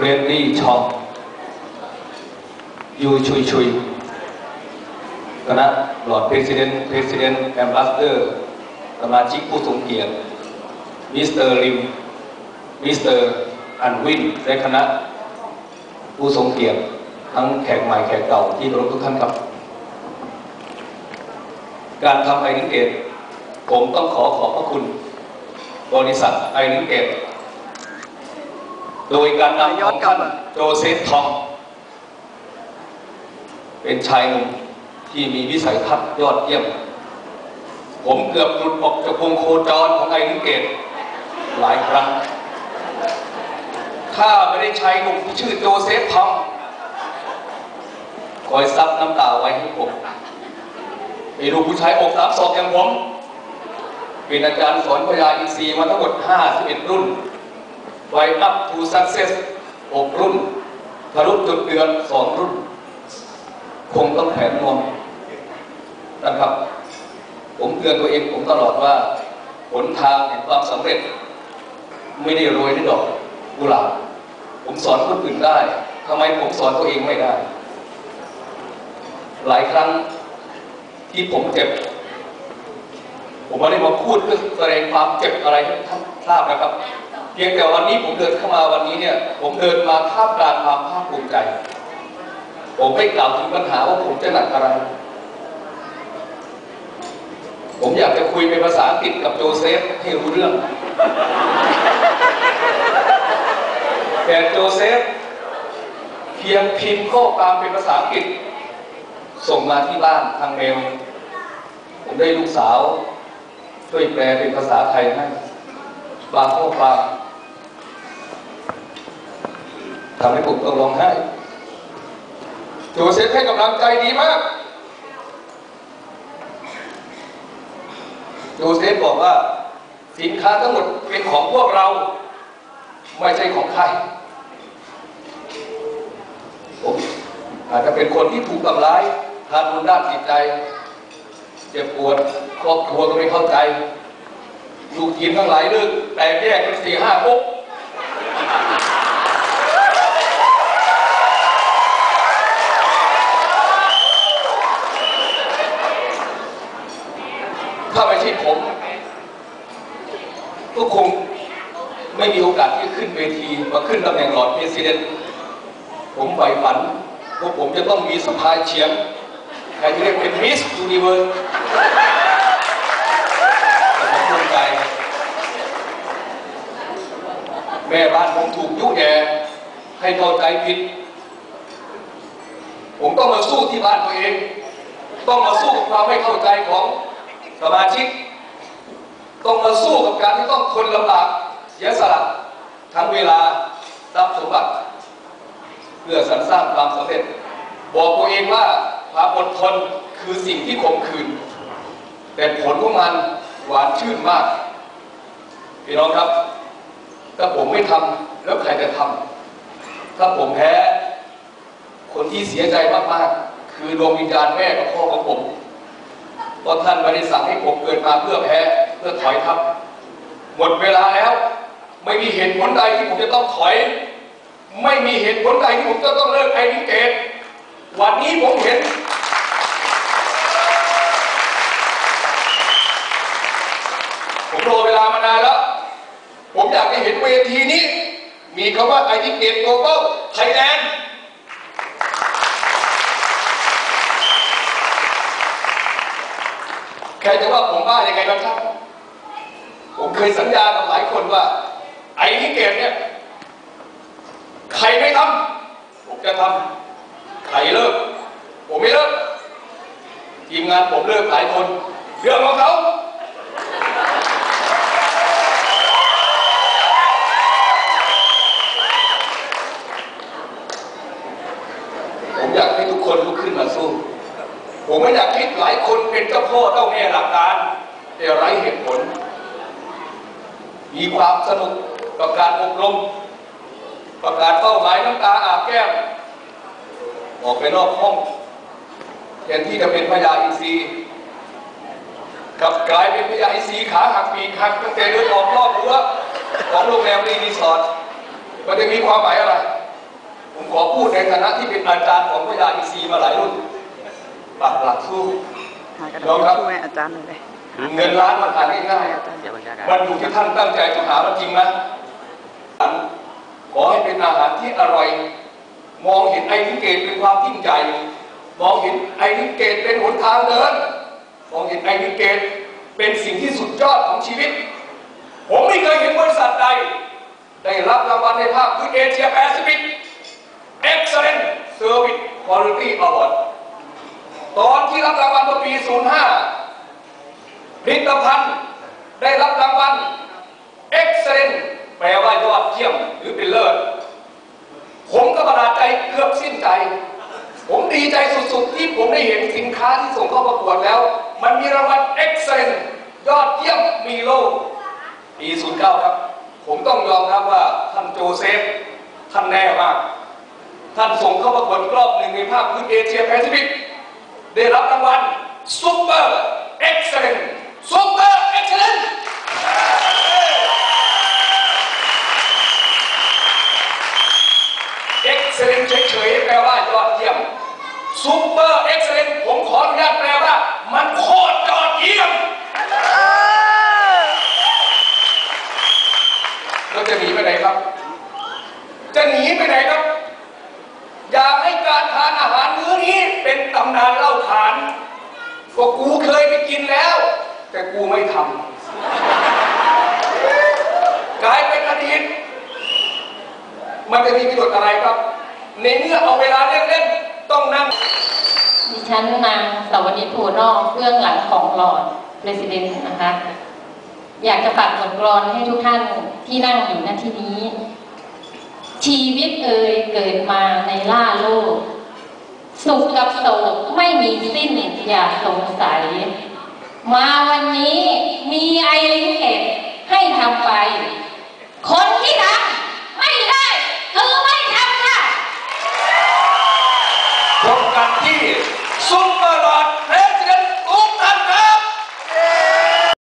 เรียนลี่ชองยูชุยชุยคณะหลอดเพรสิดเนนเพรสิดเนนแอมบาสเดอร์สมาชิกผู้ทรงเกียรติมิสเตอร์ริมมิสเตอร์อันวินและคณะผู้ทรงเกียรติทั้งแขกใหม่แขกเก่าที่เคารพทุกท่านครับ การทำไอริเกตผมต้องขอขอบพระคุณ บริษัทไอริเกต โดยการนำของท่านโจเซฟทองเป็นชายหนุ่มที่มีวิสัยทัศน์ยอดเยี่ยม ผมเกือบหลุดออกจากวงโคจรของไอรินเกตหลายครั้ง ถ้าไม่ได้ชายหนุ่มที่ชื่อโจเซฟทองคอยซับน้ำตาไว้ให้ผมมีลูกผู้ชายอกสามศอกอย่างผม เป็นอาจารย์สอนพยาอินทรีย์มาทั้งหมด 51 รุ่น ไวอัพทูซักเซส6รุ่นทะลุจุดเดือน 2 รุ่น คงต้องแผนนวมนะครับ ผมเตือนตัวเองผมตลอดว่าหนทางแห่งความสำเร็จ ไม่ได้โรยด้วยดอกกุหลาบผมสอนคนอื่นได้ทำไมผมสอนตัวเองไม่ได้ หลายครั้งที่ผมเจ็บ ผมไม่ได้มาพูดเพื่อแสดงความเจ็บอะไรให้ท่านทราบนะครับ เพียงแต่วันนี้ผมเดินเข้ามาวันนี้เนี่ย ผมเดินมาท่ามกลางความภาคภูมิใจ ผมไม่กล่าวถึงปัญหาว่าผมจะหนักอะไร ผมอยากจะคุยเป็นภาษาอังกฤษกับโจเซฟให้รู้เรื่องแต่โจเซฟเพียงพิมพ์ข้อความเป็นภาษาอังกฤษ ส่งมาที่บ้านทางเมล ผมได้ลูกสาว ช่วยแปลเป็นภาษาไทยให้บางข้อความ ทำให้ผมต้องร้องไห้โจเซฟให้กำลังใจดีมากโจเซฟบอกว่าสินค้าทั้งหมดเป็นของพวกเรา ไม่ใช่ของใครผมอาจจะเป็นคนที่ถูกทำร้ายทางด้านจิตใจ เจ็บปวดครอบครัวก็ไม่เข้าใจ ลูกทีมทั้งหลายเลิกแตกแยกเป็นสี่ห้าปุ๊บถ้าไม่ใช่ผม ก็คงไม่มีโอกาสที่ขึ้นเวทีมาขึ้นตำแหน่งหลอด เดเนผมใฝ่ฝันว่าผมจะต้องมีสะพายเฉียงใครที่เรียกเป็นมิสยูนิเวิร์สแต่ผมภูมิใจแม่บ้านผมถูกยุแย่ให้เข้าใจผิด ผมต้องมาสู้ที่บ้านตัวเอง ต้องมาสู้กับความไม่เข้าใจของสมาชิก ต้องมาสู้กับการที่ต้องทนลำบากเสียสละทั้งเวลา ทรัพย์สมบัติเพื่อสรรสร้างความสำเร็จ บอกตัวเองว่าความอดทนคือสิ่งที่ขมขื่นแต่ผลของมันหวานชื่นมาก พี่น้องครับ ถ้าผมไม่ทำแล้วใครจะทำถ้าผมแพ้ คนที่เสียใจมากๆ คือดวงวิญญาณแม่กับพ่อของผมเพราะท่านไม่ได้สั่งให้ผมเกิดมาเพื่อแพ้เพื่อถอยทับ หมดเวลาแล้ว ไม่มีเหตุผลใดที่ผมจะต้องถอย ไม่มีเหตุผลใดที่ผมจะต้องเลิกไอ้นิเกตวันนี้ผมเห็น ผมรอเวลามานานแล้ว ผมอยากจะเห็นเวทีนี้ มีคำว่าไอทีเกตโกลบอลไทยแลนด์ใครจะว่าผมบ้ายังไงบ้างครับ ผมเคยสัญญากับหลายคนว่า ไอ้ที่เกตเนี่ย ใครไม่ทำผมจะทำใครเลิก ผมไม่เลิก ทีมงานผมเลิกหลายคนเรื่องของเขาผมอยากให้ทุกคนลุกขึ้นมาสู้ ผมไม่อยากคิดหลายคนเป็นเจ้าพ่อเจ้าแม่หลักการแต่ไร้เหตุผล มีความสนุกกับการอบรม ประกาศเป้าหมายน้ำตาอาบแก้ม ออกไปนอกห้องแทนที่จะเป็นพญาอินทรีกลับกลายเป็นพญาอินทรีขาหักปีกหักตั้งแต่เดินออกนอกรั้วของโรงแรมรีรีสอร์ทมันจะมีความหมายอะไร ผมขอพูดในฐานะที่เป็นอาจารย์ของพญาอินทรีมาหลายรุ่นปักหลักสู้หากระดาษทิชชู่ให้อาจารย์หน่อยเลยเงินล้านมันหาง่ายให้อาจารย์เดี๋ยวบรรยากาศๆมันอยู่ที่ท่านตั้งใจจะหามันจริงนะ ขอให้เป็นอาหารที่อร่อย มองเห็นไอ้นิเกตเป็นความยิ่งใหญ่มองเห็นไอ้นิเกตเป็นหนทางเดิน มองเห็นไอ้นิเกตเป็นสิ่งที่สุดยอดของชีวิต ผมไม่เคยเห็นบริษัทใด ได้รับรางวัลในภาคพื้นเอเชียแปซิฟิก Excellent Service Quality Award ตอนที่รับรางวัลเมื่อปี 05ผลิตภัณฑ์ได้รับรางวัล Excellent แปลว่ายอด เยี่ยมหรือเป็นเลิศ ผมก็ประหลาดใจเกือบสิ้นใจ ผมดีใจสุดๆ ที่ผมได้เห็นสินค้าที่ส่งเข้าประกวดแล้ว มันมีรางวัล Excellent ยอดเยี่ยมมีโลกปี09ครับ ผมต้องยอมรับว่าท่านโจเซฟ ท่านแน่มาก ท่านส่งเข้าประกวดรอบหนึ่งในภาคพื้นเอเชียแปซิฟิกได้รับรางวัลซูเปอร์เอ็กเซลนซูเปอร์เอ็กเซ์ l ลนเอ็กซ์ l ลนเฉยๆแปลว่ายอดเยี่ยมซูเปอร์เอ็กซ์ l ลนผมขออนุญาตแปลว่า มันโคตรยอดเยี่ยม เราจะหนีไปไหนครับ จะหนีไปไหนครับ อยากให้การทานอาหารมื้อนี้เป็นตำนานเล่าขาน ว่ากูเคยไปกินแล้ว แต่กูไม่ทำกลายเป็นอดีตมันจะมีประโยชน์อะไรครับ ในเมื่อเอาเวลาเล่นๆต้องนั่งดิฉันนางสาวนิโพนอกเบื้องหลังของหลอดเ e ส i เดนนะคะ อยากจะฝากบทกลอนให้ทุกท่านที่นั่งอยู่ณที่นี้ ชีวิตเอ่ยเกิดมาในล่าโลก สุขกับโศกไม่มีสิ้นอย่าสงสัย มาวันนี้มีไอริงเก็ตให้ทำไป